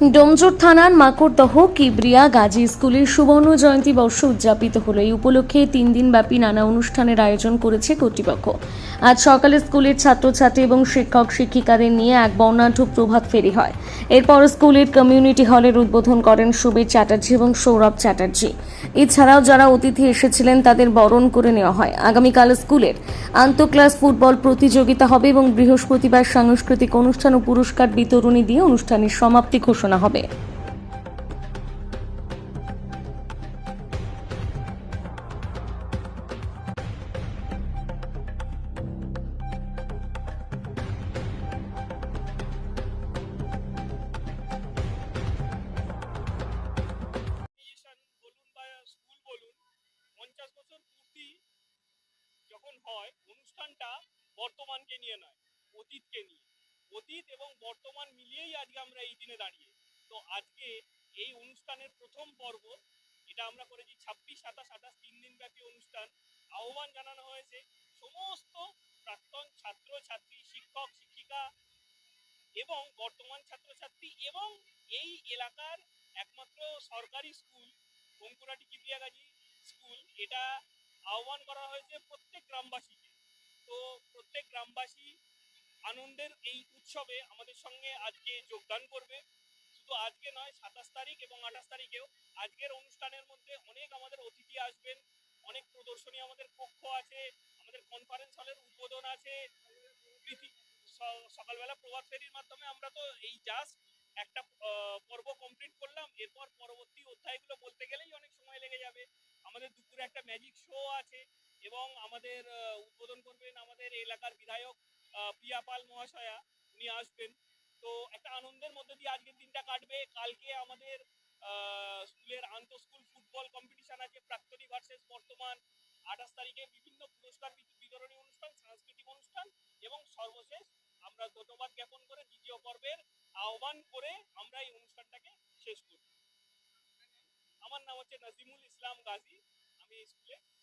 ডোমজুর থানার মাকড়দহ, কিবরিয়া, গাজী স্কুলের সুবর্ণ জয়ন্তী বর্ষ উদযাপিত হলো। এই উপলক্ষে তিন দিন ব্যাপী নানা অনুষ্ঠানের আয়োজন করেছে কর্তৃপক্ষ। আজ সকালে স্কুলের ছাত্রছাত্রী এবং শিক্ষক শিক্ষিকাদের নিয়ে এক বর্ণাঢ্য প্রভাত ফেরি হয়। এরপর স্কুলের কমিউনিটি হলের উদ্বোধন করেন সুবীর চ্যাটার্জি এবং সৌরভ চ্যাটার্জি। এছাড়াও যারা অতিথি এসেছিলেন, তাদের বরণ করে নেওয়া হয়। আগামীকাল স্কুলের আন্তঃক্লাস ফুটবল প্রতিযোগিতা হবে এবং বৃহস্পতিবার সাংস্কৃতিক অনুষ্ঠান ও পুরস্কার বিতরণী দিয়ে অনুষ্ঠানের সমাপ্তি ঘোষণা হবে। হয়, অনুষ্ঠানটা বর্তমানকে নিয়ে নয়, অতীতকে নিয়ে। অতীত এবং বর্তমান মিলিয়েই আজকে আমরা এই দিনে দাঁড়িয়ে। তো আজকে এই অনুষ্ঠানের প্রথম পর্ব, এটা আমরা করেছি ছাব্বিশ, সাতাশ, আঠাশ, তিন দিন ব্যাপী অনুষ্ঠান। আহ্বান জানানো হয়েছে সমস্ত প্রাক্তন ছাত্র, ছাত্রী, শিক্ষক, শিক্ষিকা এবং বর্তমান ছাত্রছাত্রী এবং এই এলাকার একমাত্র সরকারি স্কুল, বঙ্কুরাটি কিপিয়াগাজি স্কুল। এটা আহ্বান করা হয়েছে প্রত্যেক গ্রামবাসীকে। তো প্রত্যেক গ্রামবাসী আনন্দের এই উৎসবে আমাদের সঙ্গে আজকে যোগদান করবে। শুধু আজকে নয়, সাতাশ তারিখ এবং আঠাশ তারিখেও আজকের অনুষ্ঠানের মধ্যে অনেক আমাদের অতিথি আসবেন। অনেক প্রদর্শনী আমাদের কক্ষ আছে, আমাদের কনফারেন্স হলের উদ্বোধন আছে। সকালবেলা প্রভাত ফেরির মাধ্যমে আমরা তো এই জাস্ট একটা পর্ব কমপ্লিট করলাম। এরপর পরবর্তী অধ্যায়গুলো দুপুরে একটা ম্যাজিক শো আছে এবং আমাদের উদ্বোধন করবেন আমাদের এলাকার বিধায়ক প্রিয়া পাল মহাশয়া। উনি আসবেন। তো একটা আনন্দের মধ্যে দিয়ে আজকের দিনটা কাটবে। কালকে আমাদের স্কুলের আন্তঃ স্কুল ফুটবল কম্পিটিশন আছে, প্রাক্তনী ভার্সেস বর্তমান। আঠাশ তারিখে বিভিন্ন পুরস্কার বিত- বিতরণী অনুষ্ঠান, সাংস্কৃতিক অনুষ্ঠান এবং সর্বশেষ আমরা ধন্যবাদ জ্ঞাপন করে দ্বিতীয় পর্বের আহ্বান করে আমরা এই অনুষ্ঠানটাকে শেষ করব। আমার নাম হচ্ছে নাজিমুল ইসলাম গাজী। আমি এই স্কুলে